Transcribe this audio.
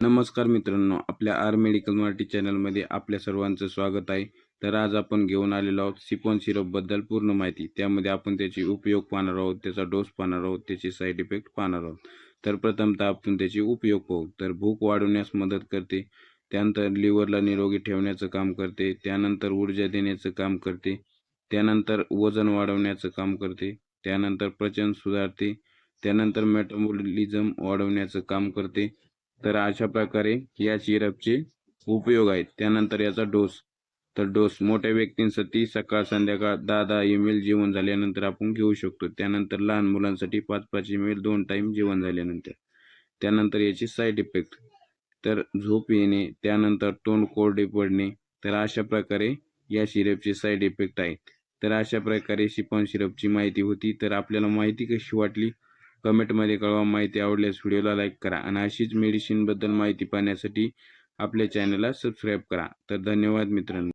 नमस्कार मित्रांनो आपल्या आर मेडिकल मराठी चॅनलमध्ये आपल्या सर्वांचं स्वागत आहे. तर आज आपण घेऊन आलेलो आहोत सिपॉन सिरपबद्दल पूर्ण माहिती. त्यामध्ये आपण त्याची उपयोग पाहणार आहोत त्याचा डोस पाहणार आहोत त्याचे साईड इफेक्ट पाहणार आहोत. तर प्रथमतः आपण त्याचे उपयोग पाहू. तर भूक वाढवण्यास मदत करते त्यानंतर लिव्हरला निरोगी ठेवण्याचं काम करते त्यानंतर ऊर्जा देण्याचं काम करते त्यानंतर वजन वाढवण्याचं काम करते त्यानंतर पचन सुधारते त्यानंतर मेटाबॉलिझम वाढवण्याचं काम करते तर अशा प्रकारे या सिरपचे उपयोग आहेत. त्यानंतर याचा डोस. तर डोस. मोठ्या व्यक्तींसाठी सकाळ संध्याकाळ दहा दहा एम एल जेवण झाल्यानंतर आपण घेऊ शकतो. त्यानंतर लहान मुलांसाठी पाच पाच एम एल दोन टाईम जेवण झाल्यानंतर. त्यानंतर याचे साईड इफेक्ट तर झोप येणे त्यानंतर तोंड कोरडे पडणे. तर अशा प्रकारे या सिरपचे साईड इफेक्ट आहेत. तर अशा प्रकारे शिपॉन सिरपची माहिती होती. तर आपल्याला माहिती कशी वाटली? कमेंटमध्ये कळवा. माहिती आवडल्यास व्हिडिओला लाईक करा आणि अशीच मेडिसिनबद्दल माहिती पाहण्यासाठी आपल्या चॅनलला सबस्क्राईब करा. तर धन्यवाद मित्रांनो.